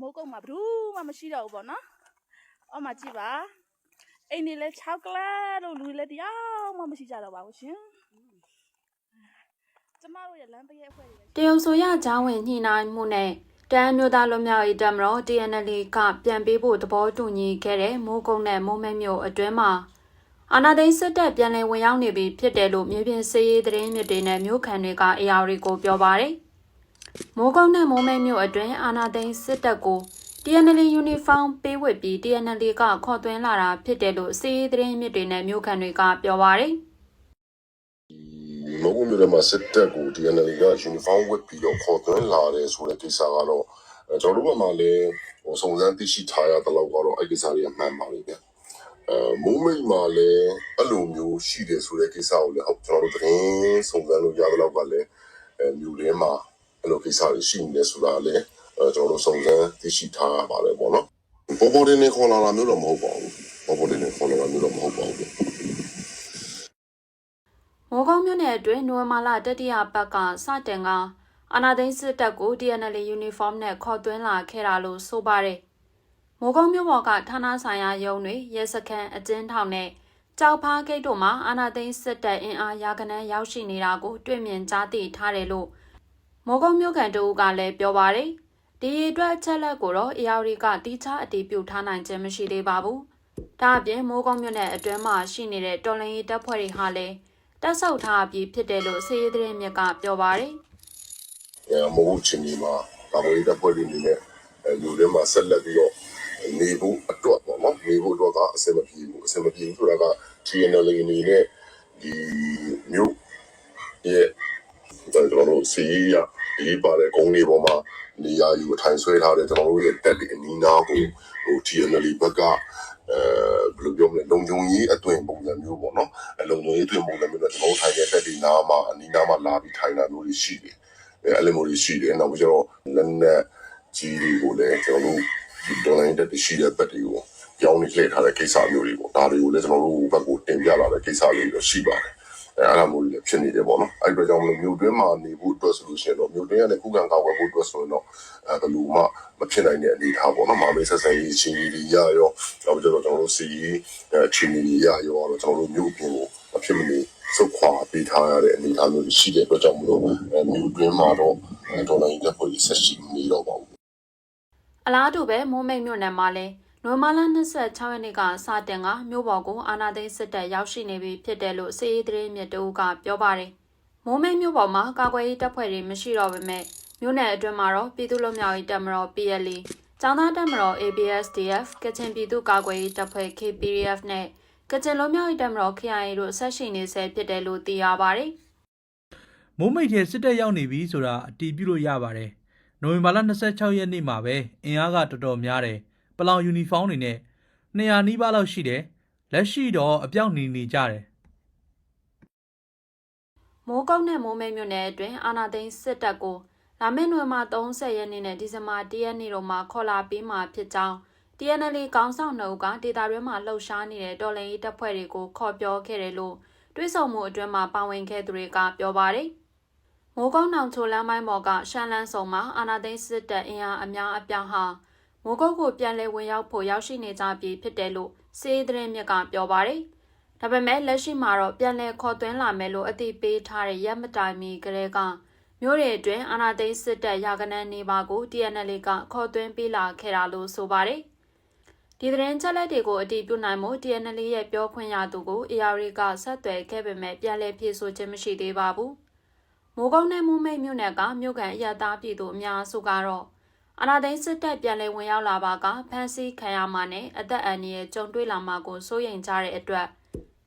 မိုးကုတ်မှာဘယ်သူမှမရှိတော့ဘူးပေါ့နော်အော်မှာကြည့်ပါအိမ်နေလဲ6ကလတ်တို့လူတွေလည်းတရားမှမရှိကြတော့ပါဘူးရှင်ကျမတို့ရဲ့လမ်းတရက်အဖွဲ့တွေလည်းတရုတ်ဆိုရဂျောင်းဝင်ညှိနှိုင်းမှုနဲ့တန်မျိုးသားလွတ်မြောက်ရေးတပ်မတော် TNL ကပြန်ပေးဖို့သဘောတူညီခဲ့တဲ့မိုးကုတ်နဲ့မိုးမဲမျိုးအတွင်းမှာအာနာသိန်းစစ်တပ်ပြန်လည်ဝင်ရောက်နေပြီဖြစ်တယ်လို့မြေပြင်စည်ရေးသတင်းမြစ်တွေနဲ့မြို့ခံတွေကအေယာရီကိုပြောပါတယ်။ မိုးကုတ်နဲ့မိုးမဲမျိုးအတွင်းအာနာသိန်းစစ်တပ်ကို TNL uniform ပေးဝတ်ပြီး TNL ကခေါ်သွင်းလာတာဖြစ်တယ်လို့စည်ရေးသတင်းမြစ်တွေနဲ့မြို့ခံတွေကပြောပါတယ်။မုံမျိုးတွေမှာစစ်တပ်ကို DNL က uniform ဝတ်ပြီးတော့ခေါ်သွင်းလာတယ်ဆိုတဲ့ကိစ္စကတော့အဲကျွန်တော်တို့ဘက်မှာလည်းဟိုစုံစမ်းသိရှိထားရတဲ့လောက်ကတော့အဲ့ဒီကိစ္စတွေကမှန်ပါလိမ့်မယ်အဲမိုးမိတ်မှာလည်းအဲ့လိုမျိုးရှိတယ်ဆိုတဲ့ကိစ္စကိုလည်းဟုတ်ကျွန်တော်တို့သတင်းစုံစမ်းလို့ရတဲ့လောက်ကလည်းအဲမြို့ထဲမှာ အဲ့လိုကိစ္စတွေရှိနေတယ်ဆိုတာလည်းအဲကျွန်တော်တို့စုံစမ်းသိရှိထားရပါတယ်ပေါ့နော်ပေါ်ပေါ်တင်နေခေါ်လာတာမျိုးတော့မဟုတ်ပါဘူးပေါ်ပေါ်တင်နေခေါ်လာတာမျိုးတော့မဟုတ်ပါဘူးမိုးကောင်းမြို့နယ်အတွင်းနိုဝင်ဘာလတတိယပတ်ကစတင်ကအာနာသိန်းစစ်တပ်ကို TNL uniform နဲ့ခေါ်သွင်းလာခဲ့တာလို့ဆိုပါတယ်။မိုးကောင်းမြို့ပေါ်ကဌာနဆိုင်ရာရုံးတွေရဲစခန်းအကျဉ်းထောင်နဲ့ကြောက်ဖားဂိတ်တို့မှာအာနာသိန်းစစ်တပ်အင်အားရာကနန်းရောက်ရှိနေတာကို တွေ့မြင်ကြားသိထားတယ်လို့ မိုးကောင်းမြို့ကန်တို့ကလည်းပြောပါတယ်။ဒီအတွက်အချက်လက်ကိုတော့ AR ကတီးခြားအတည်ပြုထားနိုင်ခြင်းမရှိသေးပါဘူး။ဒါအပြင်မိုးကောင်းမြို့နယ်အတွင်းမှာရှိနေတဲ့တော်လန်ရေးတပ်ဖွဲ့တွေဟာလည်းတက်ဆောက်ထားပြီးဖြစ်တယ်လို့စေရေးသတင်းမြစ်ကပြောပါတယ်အဲမဟုတ်ချင်ဒီမှာကာဝေးတပ်ဖွဲ့တွေအနေနဲ့အဲလူတွေမှာဆက်လက်ပြီးတော့နေဖို့အတွက်ပေါ့နော်နေဖို့အတွက်ကအဆင်မပြေဘူးအဆင်မပြေဘူးဆိုတာက TNL အနေနဲ့ဒီမျိုးရဲ့ ကျွန်တော်တို့စီရဒီပါတဲ့ကုန်းလေးပေါ်မှာနေရာယူအထိုင်ဆွဲထားတဲ့ကျွန်တော်တို့ရဲ့တက်ဒီအနီးနားကိုဟို TNL ဘက်ကအဲဘယ်လိုပြောမလဲလုံခြုံရေးအသွင်ပုံစံမျိုးပေါ့နော်အဲလုံခြုံရေးအသွင်ပုံစံမျိုးတော့ကျွန်တော်တို့ထိုင်တဲ့တက်ဒီနားမှာအနီးနားမှာလာပြီးထိုင်တာမျိုးတွေရှိတယ်အဲအဲ့လိုမျိုးတွေရှိတယ်နောက်ပြီးတော့လက်နက်ကြီးတွေကိုလည်းကျွန်တော်တို့ဒီဒေါ်လာတက်ရှိတဲ့ဘက်တွေကိုပြောင်းနေလှည့်ထားတဲ့ကိစ္စမျိုးတွေပေါ့ဒါတွေကိုလည်းကျွန်တော်တို့ဘက်ကိုတင်ပြလာတဲ့ကိစ္စလေးတွေတော့ရှိပါတယ် အဲအဲ့လိုမျိုးတွေလည်းဖြစ်နေတယ်ပေါ့နော်အဲ့ဒီတော့ကြောင့်မလို့မြို့တွင်းမှာနေဖို့အတွက်ဆိုလို့ရှိရင်တော့မြို့တွင်းကနေခုခံကာကွယ်ဖို့အတွက်ဆိုရင်တော့အဲဘယ်လိုမှမဖြစ်နိုင်တဲ့အနေအထားပေါ့နော်မာမေးဆက်ဆံရေးချင်းကြီးတွေရရောနောက်ပြီးတော့ကျွန်တော်တို့စီရေးအဲချင်းကြီးတွေရရောတော့ကျွန်တော်တို့မြို့ပြင်ကိုမဖြစ်မနေစုခွာပေးထားရတဲ့အနေအထားမျိုးတွေရှိတဲ့အတွက်ကြောင့်မလို့အဲမြို့တွင်းမှာတော့အဲဒေါ်လာရင်းတက်ဖို့ဆက်ရှိနေတော့ပါဘူး။အလားတူပဲမိုးမိတ်မြို့နယ်မှာလည်း နိုဝင်ဘာလ26ရက်နေ့ကစတင်ကမြို့ပေါ်ကိုအာနာသိန်းစစ်တပ်ရောက်ရှိနေပြီဖြစ်တယ်လို့စေရေးသတင်းမြစ်တို့ကပြောပါတယ်။မိုးမိတ်မြို့ပေါ်မှာကာကွယ်ရေးတပ်ဖွဲ့တွေမရှိတော့ပေမဲ့မြို့နယ်အတွင်းမှာတော့ပြည်သူ့လွတ်မြောက်ရေးတပ်မတော် PLA ကျောင်းသားတပ်မတော် ABSDF ကချင်ပြည်သူ့ကာကွယ်ရေးတပ်ဖွဲ့ KPDF နဲ့ကချင်လွတ်မြောက်ရေးတပ်မတော် KIA တို့ဆက်ရှိနေဆဲဖြစ်တယ်လို့သိရပါတယ်။မိုးမိတ်ထဲစစ်တပ်ရောက်နေပြီဆိုတာအတီးပြုလို့ရပါတယ်။နိုဝင်ဘာလ26ရက်နေ့မှာပဲအင်အားကတော်တော်များတယ်။ ပလောင်ယူနီဖောင်းတွေနဲ့200နီးပါးလောက်ရှိတယ်။လက်ရှိတော့အပြောက်နေနေကြတယ်မိုးကောက်နဲ့မိုးမဲမြို့နယ်အတွင်းအာနာသိန်းစစ်တပ်ကိုလာမယ့်နိုဝင်ဘာ30ရက်နေ့နဲ့ဒီဇင်ဘာ10ရက်နေ့တို့မှာခေါ်လာပြီးမှဖြစ်ကြောင်း TNL ကောင်းဆောင်နှုတ်ကဒေတာတွင်းမှာလှုပ်ရှားနေတဲ့တော်လှန်ရေးတပ်ဖွဲ့တွေကိုခေါ်ပြောခဲ့တယ်လို့တွဲဆောင်မှုအတွင်းမှာပါဝင်ခဲ့သူတွေကပြောပါတယ်။မိုးကောက်နောင်ချိုလမ်းပိုင်းပေါ်ကရှမ်းလန်းဆောင်မှာအာနာသိန်းစစ်တပ်အင်အားအများအပြားဟာ မိုးကုတ်ကိုပြန်လည်ဝင်ရောက်ဖို့ရောက်ရှိနေကြပြီဖြစ်တယ်လို့စေးသတင်းမြစ်ကပြောပါတယ်။ဒါပေမဲ့လက်ရှိမှာတော့ပြန်လည်ခေါ်သွင်းလာမယ်လို့အသိပေးထားတဲ့ရက်မတိုင်မီကလေးကမြို့တွေအတွင်းအာနာသိန်းစစ်တပ်ရာကနန်းနေပါကို TNL ကခေါ်သွင်းပေးလာခဲ့တာလို့ဆိုပါတယ်။ဒီသတင်းချက်လက်တွေကိုအတည်ပြုနိုင်မှု TNL ရဲ့ပြောခွင့်ရသူကို AR ကဆက်သွယ်ခဲ့ပေမဲ့ပြန်လည်ဖြေဆိုခြင်းမရှိသေးပါဘူး။မိုးကောင်းနဲ့မိုးမိတ်မြို့နယ်ကမြို့ကန်အရသားပြည်သူအများစုကတော့ အာနာသိန်းစစ်တပ်ပြန်လည်ဝင်ရောက်လာပါကဖမ်းဆီးခံရမှာနဲ့အသက်အန္တရာယ်ကြုံတွေ့လာမှာကိုစိုးရိမ်ကြတဲ့အတွက်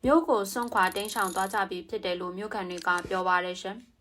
မြို့ကိုစွန့်ခွာတင်းရှောင်သွားကြပြီဖြစ်တယ်လို့မြို့ခံတွေကပြောပါရရှင်။